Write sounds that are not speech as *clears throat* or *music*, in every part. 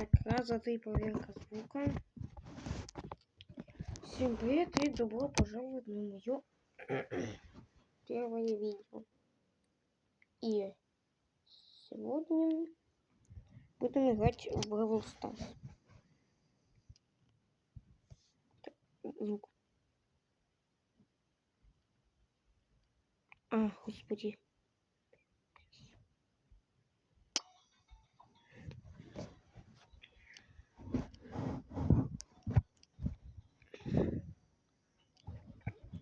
Раз, три, проверка звука. Всем привет и добро пожаловать на мое *clears throat* первое видео. И сегодня будем играть в Brawl Stars. Так, звук. А, господи.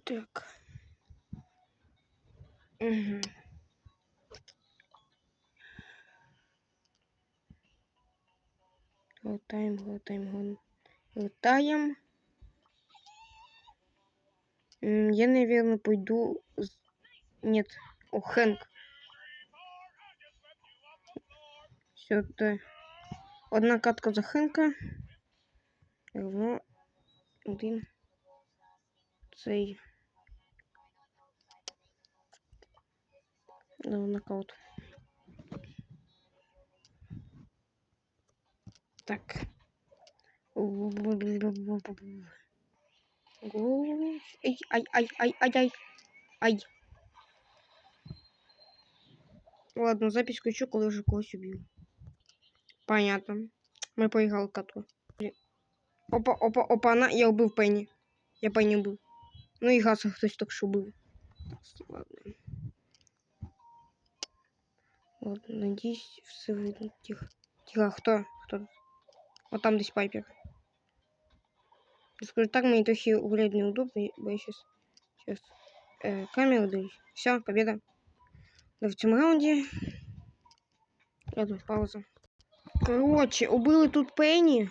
Так. Угу. Глотаем, глотаем, глотаем. Я, наверное, пойду... Нет, о, Хэнк. Все, да. Одна катка за Хэнка. Равно один цей. Нокаут. Так. Ай, ай, ай, ай, ай, ай. Ай. Ладно, запись включу, коли уже когось убью. Понятно. Мы поиграл катку. Опа, опа, опа, она, я убил Пенни. Я Пенни убил. Ну и гаса хтось так що убил. Ладно. Вот, надеюсь, все видно. Тихо. Тихо, кто? Кто? Вот там здесь пайпер. Скажу так, мне трохи гулять неудобно, бо я сейчас, сейчас э, камеру даю. Все, победа. Да в цьому раунді. Ладно, пауза. Короче, убили тут Пенни.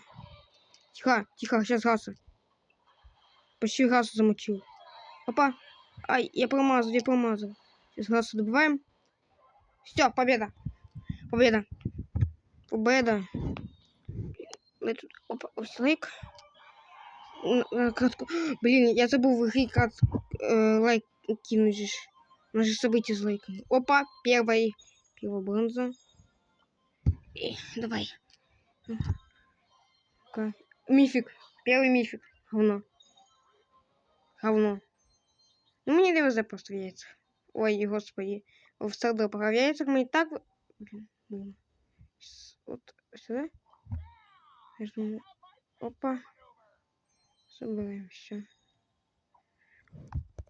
Тихо, тихо, сейчас гаса. Почти гаса замочил. Опа. Ай, я промазал, я промазал. Сейчас гаса добиваем. Все, победа. Победа. Победа. Опа, лайк. Кратко. Блин, я забыл в игре э, лайк кинуть. У же событие с лайком. Опа, первый. Первая бронза. И, давай. Мифик. Первый мифик. Говно. Говно. Ну, мне не везе просто в яйцах. Ой, господи. В в яйцах мы и так... Блин. Вот сюда. Опа. Забираем все.